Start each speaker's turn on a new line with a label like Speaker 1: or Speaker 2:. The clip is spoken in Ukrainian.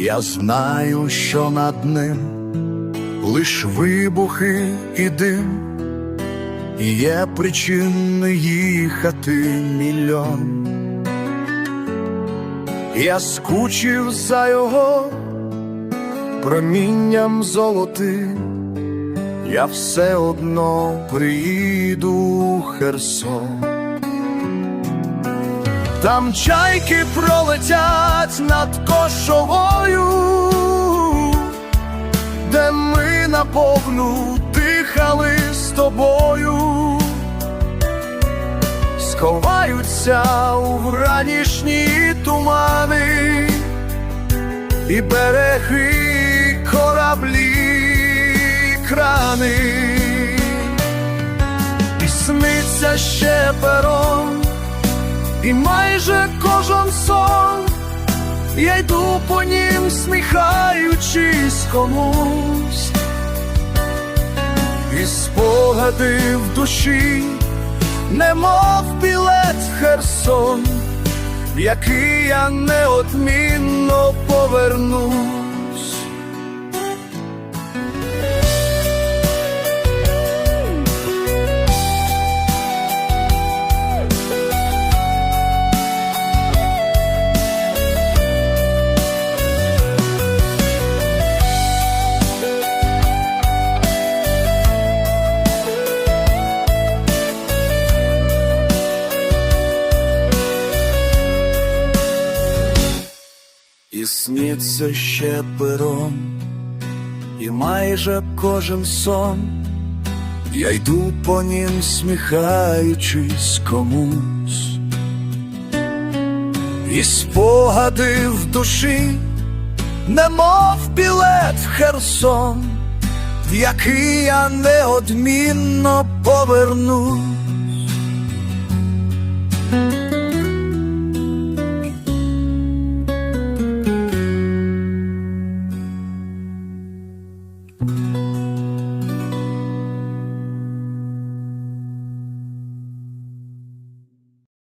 Speaker 1: Я знаю, що над ним лиш вибухи і дим, і є причини їхати мільйон. Я скучив за його промінням золотим, я все одно приїду Херсон. Там чайки пролетять над кошовою, де ми наповну дихали з тобою, сховаються у вранішні тумани і береги кораблі крани, і сниться ще пером. І майже кожен сон я йду по нім, сміхаючись комусь, і спогади в душі, немов білет Херсон, який я неодмінно повернусь. І сниться ще пером, і майже кожен сон, я йду по нім, сміхаючись комусь, і спогади в душі, немов білет в Херсон, в який я неодмінно повернусь.